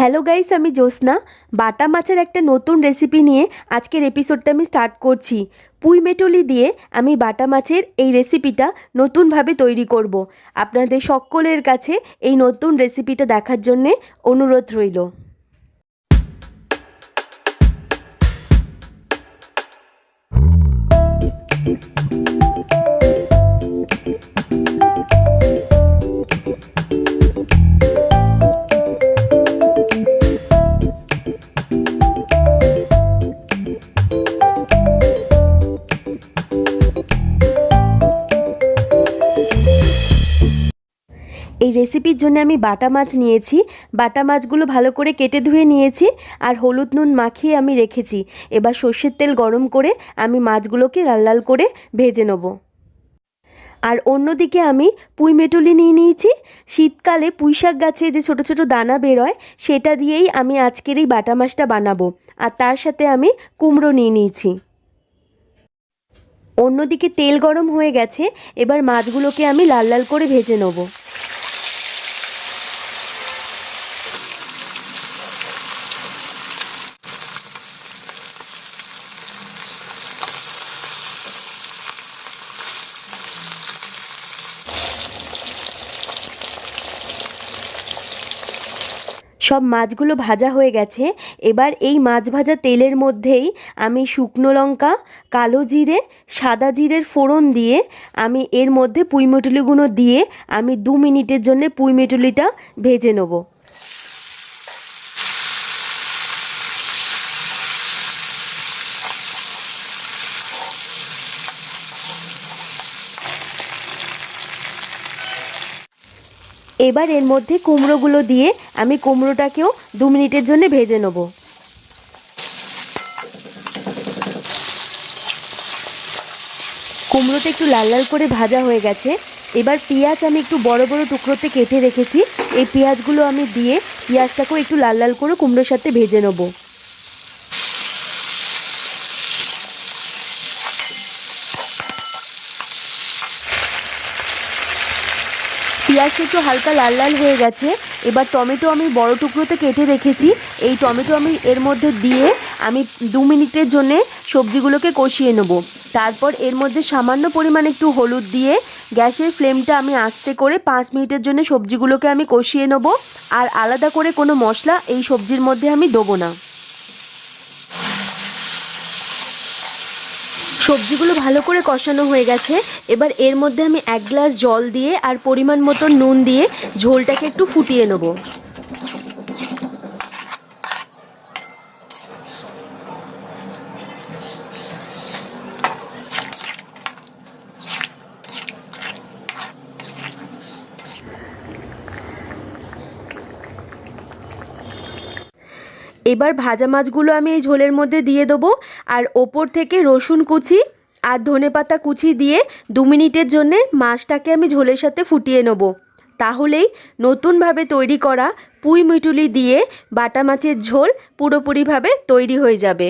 Hello guys আমি জ্যোৎস্না। বাটা মাছের একটা নতুন রেসিপি নিয়ে আজকের এপিসোডটা আমি স্টার্ট করছি। পুঁই মেটলি দিয়ে আমি বাটা মাছের এই রেসিপিটা নতুনভাবে তৈরি করব। আপনাদের সকলের কাছে এই নতুন রেসিপিটা দেখার জন্যে অনুরোধ রইল। এই রেসিপির জন্য আমি বাটা মাছ নিয়েছি। বাটা মাছগুলো ভালো করে কেটে ধুয়ে নিয়েছি আর হলুদ নুন মাখিয়ে আমি রেখেছি। এবার সর্ষের তেল গরম করে আমি মাছগুলোকে লাল লাল করে ভেজে নেব। আর অন্যদিকে আমি পুঁই মেটুলি নিয়ে নিয়েছি। শীতকালে পুঁই শাক গাছে যে ছোট ছোট দানা বেরোয়, সেটা দিয়েই আমি আজকের এই বাটা মাছটা বানাবো। আর তার সাথে আমি কুমড়ো নিয়ে নিয়েছি। অন্যদিকে তেল গরম হয়ে গেছে, এবার মাছগুলোকে আমি লাল লাল করে ভেজে নেব। সব মাছগুলো ভাজা হয়ে গেছে। এবার এই মাছ ভাজা তেলের মধ্যেই আমি শুকনো লঙ্কা, কালো জিরে, সাদা জিরের ফোড়ন দিয়ে আমি এর মধ্যে পুঁইমেটুলিগুলো দিয়ে আমি দু মিনিটের জন্য পুঁইমেটুলিটা ভেজে নেব। এবার এর মধ্যে কুমড়োগুলো দিয়ে আমি কুমড়োটাকেও দু মিনিটের জন্য ভেজে নেব। কুমড়োটা একটু লাল লাল করে ভাজা হয়ে গেছে। এবার পেঁয়াজ আমি একটু বড় বড় টুকরোতে কেটে রেখেছি। এই পেঁয়াজগুলো আমি দিয়ে পেঁয়াজটাকেও একটু লাল লাল করে কুমড়োর সাথে ভেজে নেব। পেঁয়াজটা একটু হালকা লাল লাল হয়ে গেছে। এবার টমেটো আমি বড় টুকরোতে কেটে রেখেছি। এই টমেটো আমি এর মধ্যে দিয়ে আমি দু মিনিটের জন্যে সবজিগুলোকে কষিয়ে নেব। তারপর এর মধ্যে সামান্য পরিমাণ একটু হলুদ দিয়ে গ্যাসের ফ্লেমটা আমি আস্তে করে পাঁচ মিনিটের জন্য সবজিগুলোকে আমি কষিয়ে নেব। আর আলাদা করে কোনো মশলা এই সবজির মধ্যে আমি দেবো না। সবজিগুলো ভালো করে কষানো হয়ে গেছে। এবার এর মধ্যে আমি এক গ্লাস জল দিয়ে আর পরিমাণ মতো নুন দিয়ে ঝোলটাকে একটু ফুটিয়ে নেব। এবার ভাজা মাছগুলো আমি এই ঝোলের মধ্যে দিয়ে দেবো আর ওপর থেকে রসুন কুচি আর ধনে পাতা কুচি দিয়ে দু মিনিটের জন্যে মাছটাকে আমি ঝোলের সাথে ফুটিয়ে নেব তাহলেই নতুনভাবে তৈরি করা পুঁই মিটুলি দিয়ে বাটা মাছের ঝোল পুরোপুরিভাবে তৈরি হয়ে যাবে